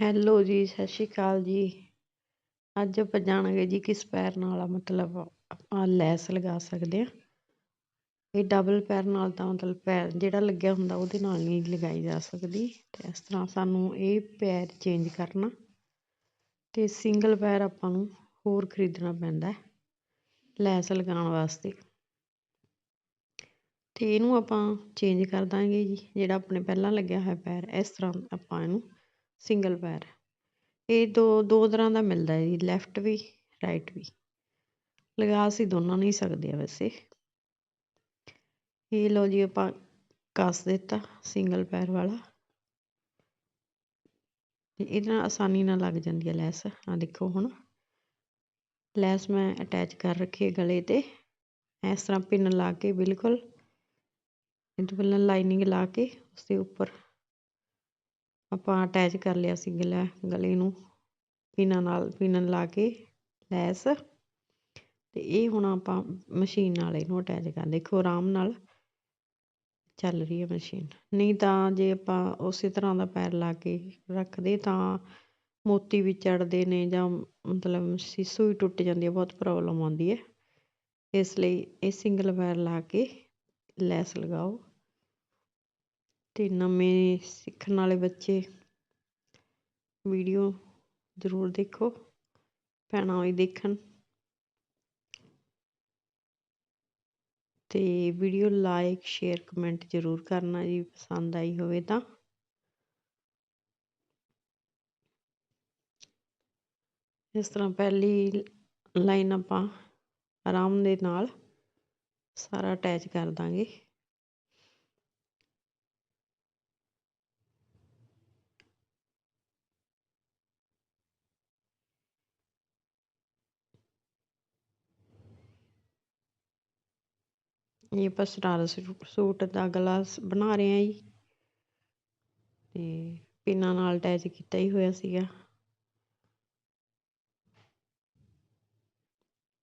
Hello ਜੀ, ਸਤਿ ਸ਼੍ਰੀ ਅਕਾਲ ਜੀ। ਅੱਜ ਆਪਾਂ ਜਾਣਾਂਗੇ ਜੀ ਕਿਸ ਪੈਰ ਨਾਲ ਮਤਲਬ ਆਪਾਂ ਲੈਸ ਲਗਾ ਸਕਦੇ ਆ ਇਹ ਡਬਲ ਪੈਰ ਨਾਲ ਤਾਂ ਮਤਲਬ ਪੈਰ ਜਿਹੜਾ ਲੱਗਿਆ ਹੁੰਦਾ ਉਹਦੇ ਨਾਲ ਨਹੀਂ ਲਗਾਈ ਜਾ ਸਕਦੀ। ਤੇ ਇਸ ਤਰ੍ਹਾਂ ਸਾਨੂੰ ਇਹ ਪੈਰ ਚੇਂਜ ਕਰਨਾ। ਤੇ ਸਿੰਗਲ ਪੈਰ ਆਪਾਂ ਨੂੰ ਹੋਰ ਖਰੀਦਣਾ ਪੈਂਦਾ ਲੈਸ ਲਗਾਉਣ ਵਾਸਤੇ। ਤੇ ਇਹਨੂੰ ਆਪਾਂ ਚੇਂਜ ਕਰ ਦਾਂਗੇ ਜੀ, ਜਿਹੜਾ ਆਪਣੇ ਪਹਿਲਾਂ ਲੱਗਿਆ ਹੋਇਆ ਪੈਰ, ਇਸ ਤਰ੍ਹਾਂ ਆਪਾਂ ਇਹਨੂੰ ਸਿੰਗਲ ਪੈਰ ਇਹ ਦੋ ਦੋ ਤਰ੍ਹਾਂ ਦਾ ਮਿਲਦਾ ਜੀ ਲੈਫਟ ਵੀ ਰਾਈਟ ਵੀ। ਲਗਾ ਅਸੀਂ ਦੋਨਾਂ ਨਹੀਂ ਸਕਦੇ ਹਾਂ ਵੈਸੇ। ਇਹ ਲਓ ਜੀ ਆਪਾਂ ਕੱਸ ਦਿੱਤਾ ਸਿੰਗਲ ਪੈਰ ਵਾਲਾ। ਇਹਦੇ ਨਾਲ ਆਸਾਨੀ ਨਾਲ ਲੱਗ ਜਾਂਦੀ ਹੈ ਲੈਸ। ਆ ਦੇਖੋ ਹੁਣ। ਲੈਸ ਮੈਂ ਅਟੈਚ ਕਰ ਰੱਖੀ ਹੈ ਗਲੇ ਤੇ। ਇਸ ਤਰ੍ਹਾਂ ਪਿੰਨ ਲਾ ਕੇ ਬਿਲਕੁਲ। ਇਹ ਤੋਂ ਪਹਿਲਾਂ ਲਾਈਨਿੰਗ ਲਾ ਕੇ ਉਸ ਦੇ ਉੱਪਰ। ਆਪਾਂ ਅਟੈਚ ਕਰ ਲਿਆ ਸੀ ਗਲਾ, ਗਲੇ ਨੂੰ ਪਿਨਾਂ ਨਾਲ ਪਿੰਨ ਲਾ ਕੇ, ਲੈਸ। ਤੇ ਇਹ ਹੁਣ ਆਪਾਂ ਮਸ਼ੀਨ ਨਾਲ ਇਹਨੂੰ ਅਟੈਚ ਕਰ, ਦੇਖੋ ਆਰਾਮ ਨਾਲ ਚੱਲ ਰਹੀ ਹੈ ਮਸ਼ੀਨ। ਨਹੀਂ ਤਾਂ ਜੇ ਆਪਾਂ ਉਸੇ ਤਰ੍ਹਾਂ ਦਾ ਪੈਰ ਲਾ ਕੇ ਰੱਖਦੇ ਤਾਂ ਮੋਤੀ ਵੀ ਚੜਦੇ ਨੇ ਜਾਂ ਮਤਲਬ ਸੂਈ ਟੁੱਟ ਜਾਂਦੀ ਹੈ, ਬਹੁਤ ਪ੍ਰੋਬਲਮ ਆਉਂਦੀ ਹੈ। ਇਸ ਲਈ ਇਹ ਸਿੰਗਲ ਪੈਰ ਲਾ ਕੇ ਲੈਸ ਲਗਾਓ। ਅਤੇ ਨਵੇਂ ਸਿੱਖਣ ਵਾਲੇ ਬੱਚੇ ਵੀਡੀਓ ਜ਼ਰੂਰ ਦੇਖੋ, ਭੈਣਾਂ ਵੀ ਦੇਖਣ। ਅਤੇ ਵੀਡੀਓ ਲਾਈਕ ਸ਼ੇਅਰ ਕਮੈਂਟ ਜ਼ਰੂਰ ਕਰਨਾ ਜੀ, ਪਸੰਦ ਆਈ ਹੋਵੇ ਤਾਂ। ਇਸ ਤਰ੍ਹਾਂ ਪਹਿਲੀ ਲਾਈਨ ਆਪਾਂ ਆਰਾਮ ਦੇ ਨਾਲ ਸਾਰਾ ਅਟੈਚ ਕਰ ਦਾਂਗੇ। ਇਹ ਆਪਾਂ ਸਰਾਰਾ ਸੂਟ ਦਾ ਗਲਾ ਬਣਾ ਰਹੇ ਹਾਂ ਜੀ। ਤੇ ਪਿੰਨਾਂ ਨਾਲ ਅਟੈਚ ਕੀਤਾ ਹੀ ਹੋਇਆ ਸੀਗਾ।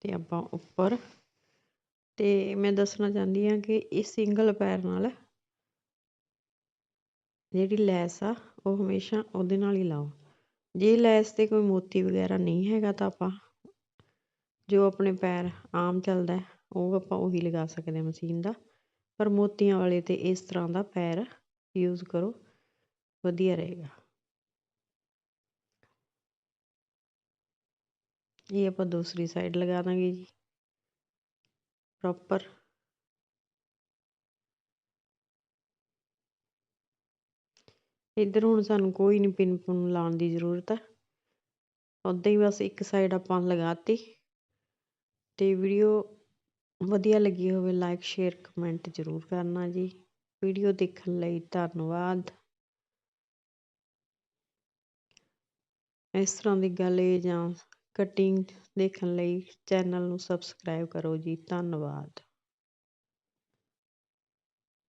ਤੇ ਆਪਾਂ ਉੱਪਰ, ਤੇ ਮੈਂ ਦੱਸਣਾ ਚਾਹੁੰਦੀ ਹਾਂ ਕਿ ਇਹ ਸਿੰਗਲ ਪੈਰ ਨਾਲ ਜਿਹੜੀ ਲੈਸ ਆ, ਉਹ ਹਮੇਸ਼ਾ ਉਹਦੇ ਨਾਲ ਹੀ ਲਾਓ। ਜੇ ਲੈਸ ਤੇ ਕੋਈ ਮੋਤੀ ਵਗੈਰਾ ਨਹੀਂ ਹੈਗਾ ਤਾਂ ਆਪਾਂ, ਜੋ ਆਪਣੇ ਪੈਰ ਆਮ ਚੱਲਦਾ ਉਹ ਆਪਾਂ ਉਹੀ ਲਗਾ ਸਕਦੇ ਹਾਂ ਮਸ਼ੀਨ ਦਾ। ਪਰ ਮੋਤੀਆਂ ਵਾਲੇ ਤੇ ਇਸ ਤਰ੍ਹਾਂ ਦਾ ਪੈਰ ਯੂਜ਼ ਕਰੋ, ਵਧੀਆ ਰਹੇਗਾ। ਇਹ ਆਪਾਂ ਦੂਸਰੀ ਸਾਈਡ ਲਗਾ ਦਾਂਗੇ ਜੀ। ਪ੍ਰੋਪਰ ਇੱਧਰ ਹੁਣ ਸਾਨੂੰ ਕੋਈ ਨਹੀਂ ਪਿੰਨ ਪੁੰਨ ਲਾਉਣ ਦੀ ਜ਼ਰੂਰਤ ਹੈ ਉਦਾਂ ਹੀ ਬਸ ਇੱਕ ਸਾਈਡ ਆਪਾਂ ਲਗਾਤੀ ਤੇ ਵੀਡੀਓ ਵਧੀਆ ਲੱਗੀ ਹੋਵੇ ਲਾਈਕ ਸ਼ੇਅਰ ਕਮੈਂਟ ਜ਼ਰੂਰ ਕਰਨਾ ਜੀ। ਵੀਡੀਓ ਦੇਖਣ ਲਈ ਧੰਨਵਾਦ। ਇਸ ਤਰ੍ਹਾਂ ਦੀ ਗਲੇ ਜਾਂ ਕਟਿੰਗ ਦੇਖਣ ਲਈ ਚੈਨਲ ਨੂੰ ਸਬਸਕ੍ਰਾਈਬ ਕਰੋ ਜੀ। ਧੰਨਵਾਦ।